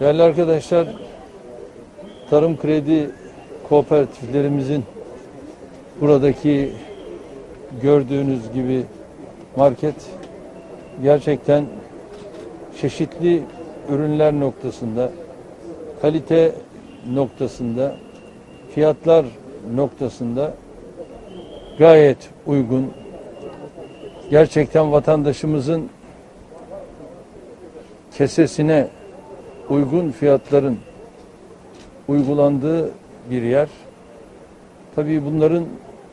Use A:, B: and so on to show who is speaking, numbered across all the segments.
A: Değerli arkadaşlar, tarım kredi kooperatiflerimizin buradaki gördüğünüz gibi market gerçekten çeşitli ürünler noktasında, kalite noktasında, fiyatlar noktasında gayet uygun. Gerçekten vatandaşımızın kesesine uygun fiyatların uygulandığı bir yer. Tabii bunların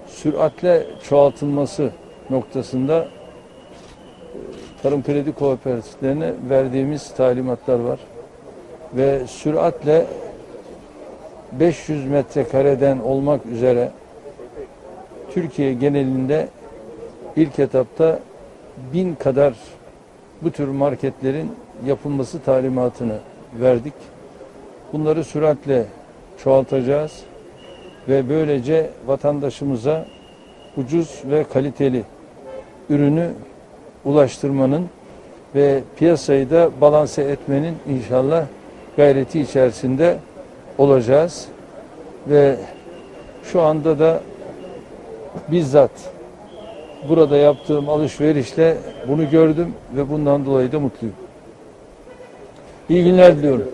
A: süratle çoğaltılması noktasında e, tarım kredi kooperatiflerine verdiğimiz talimatlar var. Ve süratle 500 metrekareden olmak üzere Türkiye genelinde ilk etapta bin kadar bu tür marketlerin yapılması talimatını verdik. Bunları süratle çoğaltacağız ve böylece vatandaşımıza ucuz ve kaliteli ürünü ulaştırmanın ve piyasayı da balanse etmenin inşallah gayreti içerisinde olacağız. Ve şu anda da bizzat burada yaptığım alışverişle bunu gördüm ve bundan dolayı da mutluyum. İyi günler diliyorum.